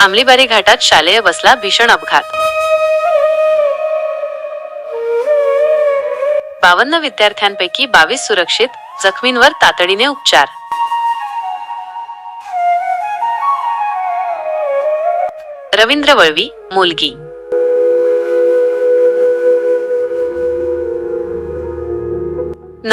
आमलीबारी घाटात शालेय बसला भीषण अपघात. बावन्न विद्यार्थ्यांपैकी बावीस सुरक्षित जखमींवर तातडीने उपचार. रवींद्र वळवी मुलगी.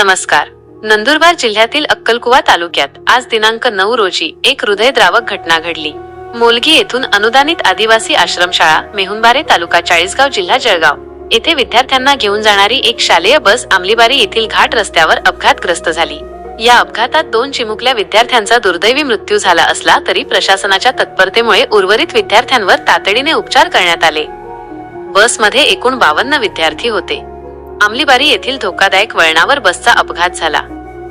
नमस्कार. नंदुरबार जिल्ह्यातील अक्कलकुवा तालुक्यात आज दिनांक नऊ रोजी एक हृदयद्रावक घटना घडली. मोलगी येथून अनुदानित आदिवासी आश्रमशाळा मेहुनबारे तालुका चाळीसगाव जिल्हा जळगाव. येथे विद्यार्थ्यांना घेऊन जाणारी एक शालेय बस आमलीबारी येथील घाट रस्त्यावर अपघातग्रस्त झाली. या अपघातात दोन चिमुकल्या विद्यार्थ्यांचा दुर्दैवी मृत्यू झाला असला तरी प्रशासनाच्या तत्परतेमुळे उर्वरित विद्यार्थ्यांवर तातडीने उपचार करण्यात आले. बसमध्ये एकूण बावन्न विद्यार्थी होते. आमलीबारी येथील धोकादायक वळणावर बसचा अपघात झाला.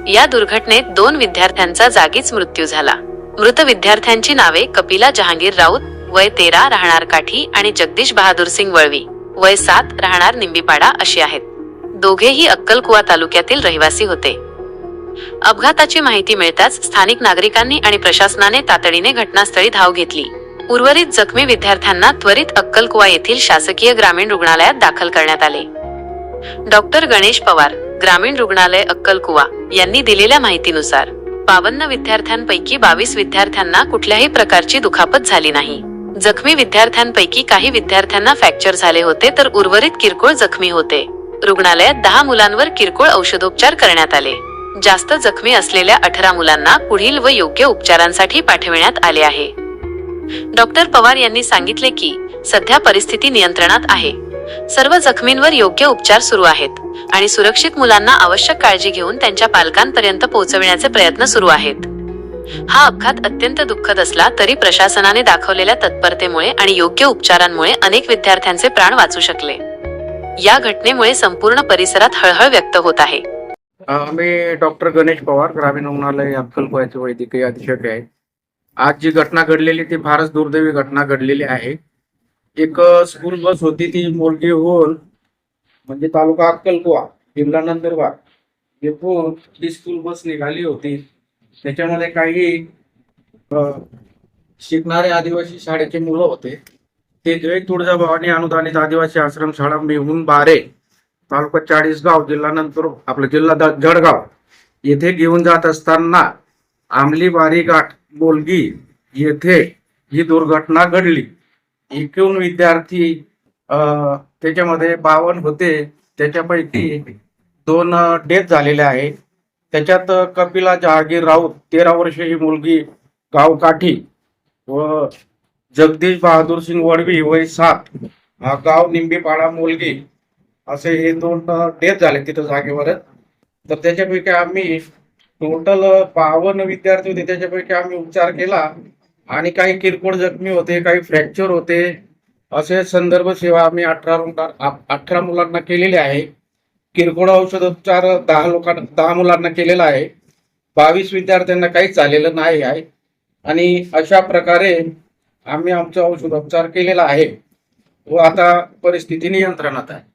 या दुर्घटनेत दोन विद्यार्थ्यांचा जागीच मृत्यू झाला. मृत विद्यार्थ्यांची नावे कपिला जहांगीर राऊत वय तेरा राहणार काठी आणि जगदीश बहादूर सिंग वळवी. वय सात राहणार निंबीपाडा अशी आहेत. दोघेही अक्कलकुवा तालुक्यातील रहिवासी होते. अपघाताची माहिती मिळताच स्थानिक नागरिकांनी आणि प्रशासनाने तातडीने घटनास्थळी धाव घेतली. उर्वरित जखमी विद्यार्थ्यांना त्वरित अक्कलकुवा येथील शासकीय ग्रामीण रुग्णालयात दाखल करण्यात आले. डॉक्टर गणेश पवार ग्रामीण रुग्णालय अक्कलकुवा यांनी दिलेल्या माहितीनुसार बावन्न विद्यार्थ्यांपैकी बावीस विद्यार्थ्यांना कुठल्याही प्रकारची दुखापत झाली नाही. जखमी विद्यार्थ्यांपैकी काही विद्यार्थ्यांना फ्रॅक्चर झाले होते तर उर्वरित किरकोळ जखमी होते. रुग्णालयात दहा मुलांवर किरकोळ औषधोपचार करण्यात आले. जास्त जखमी असलेल्या अठरा मुलांना पुढील व योग्य उपचारांसाठी पाठविण्यात आले आहे. डॉक्टर पवार यांनी सांगितले की सध्या परिस्थिती नियंत्रणात आहे. सर्व जखमींवर योग्य उपचार सुरू आहेत. आणि सुरक्षित मुलांना आवश्यक काळजी घेऊन त्यांच्या पालकांपर्यंत पोहोचविण्याचे प्रयत्न सुरू आहेत. हा अपघात अत्यंत दुःखद असला तरी प्रशासनाने दाखवलेल्या तत्परतेमुळे आणि योग्य उपचारांमुळे अनेक विद्यार्थ्यांचे प्राण वाचू शकले. या घटनेमुळे संपूर्ण परिसरात हळहळ व्यक्त होत आहे. मी डॉक्टर गणेश पवार ग्रामीण रुग्णालय अक्कलकोयाचे वैद्यकीय अधीक्षक आहे. आज जी घटना घडलेली ती फारच दुर्दैवी घटना घडलेली आहे. एक स्कूल बस होती ती मोलगी होऊन म्हणजे तालुका अक्कलकुवा बिमला नंदुरबार. येथून ती स्कूल बस निघाली होती. त्याच्यामध्ये काही शिकणारे आदिवासी शाळेचे मुलं होते. ते जय तुळजाभवानी अनुदानित आदिवासी आश्रमशाळा मेहून बारे तालुका चाळीसगाव जिल्हा नंतर आपला जिल्हा जळगाव. येथे घेऊन जात असताना आमली बारी घाट बोलगी येथे ही दुर्घटना घडली. एकूण विद्यार्थी त्याच्यामध्ये बावन होते. त्याच्यापैकी दोन डेथ झालेले आहे. त्याच्यात कपिला जहागीर राऊत तेरा वर्ष ही मुलगी गाव काठी व जगदीश बहादूर सिंग वडवी वय सात. गाव निंबीपाडा मुलगी. असे हे दोन डेथ झाले तिथं जागेवरच. तर त्याच्यापैकी आम्ही टोटल बावन्न विद्यार्थी होते. त्याच्यापैकी आम्ही उपचार केला. आणि काही किरकोळ जखमी होते काही फ्रॅक्चर होते. असे संदर्भ सेवा आम्ही अठरा रुग्णा- अठरा मुलांना केलेली आहे. किरकोळ औषधोपचार दहा लोकांना दहा मुलांना केलेला आहे. बावीस विद्यार्थ्यांना काहीच झालेलं नाही आहे. आणि अशा प्रकारे आम्ही आमचा औषधोपचार केलेला आहे. व आता परिस्थिती नियंत्रणात आहे.